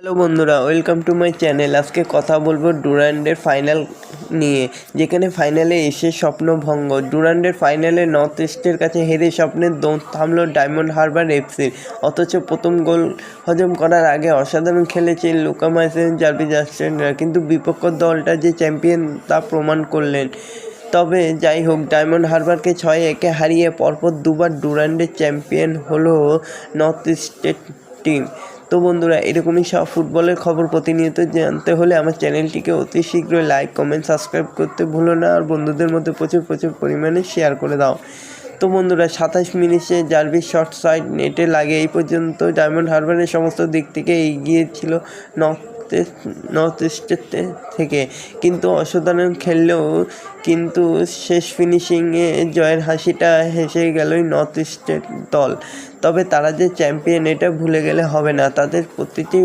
Hello বন্ধুরা, welcome to my channel. আজকে কথা বলব ডুরান্ডের ফাইনাল নিয়ে, যেখানে ফাইনালে এসে স্বপ্নভঙ্গ ডুরান্ডের ফাইনালে নর্থ ইস্টের কাছে হেরে স্বপ্নের দৌড় থামলো ডায়মন্ড হারবার এফসির অথচ প্রথম গোল হজম করার আগে অসাধারণ খেলেছে লুকামাইসেন জার্ভি জাস্টেনরা। কিন্তু বিপক্ষ দলটা যে চ্যাম্পিয়ন তা প্রমাণ করলেন। তবে যাই হোক, ডায়মন্ড হারবারকে ছয় একে হারিয়ে পরপর দুবার ডুরান্ডের চ্যাম্পিয়ন হলো নর্থ ইস্টের টিম। তো বন্ধুরা, এরকমই সব ফুটবলের খবর প্রতিনিয়ত জানতে হলে আমার চ্যানেলটিকে অতি শীঘ্রই লাইক কমেন্ট সাবস্ক্রাইব করতে ভুলো না আর বন্ধুদের মধ্যে প্রচুর প্রচুর পরিমাণে শেয়ার করে দাও। তো বন্ধুরা, সাতাশ মিনিটে জার্ভিস শর্ট সাইড নেটে লাগে। এই পর্যন্ত ডায়মন্ড হারবারের সমস্ত দিক থেকে এগিয়েছিল নর্থ নর্থ ইস্টের থেকে। কিন্তু অসাধারণ খেললেও কিন্তু শেষ ফিনিশিংয়ে জয়ের হাসিটা হেসে গেলই নর্থ ইস্টের দল। তবে তারা যে চ্যাম্পিয়ন, এটা ভুলে গেলে হবে না। তাদের প্রতিটি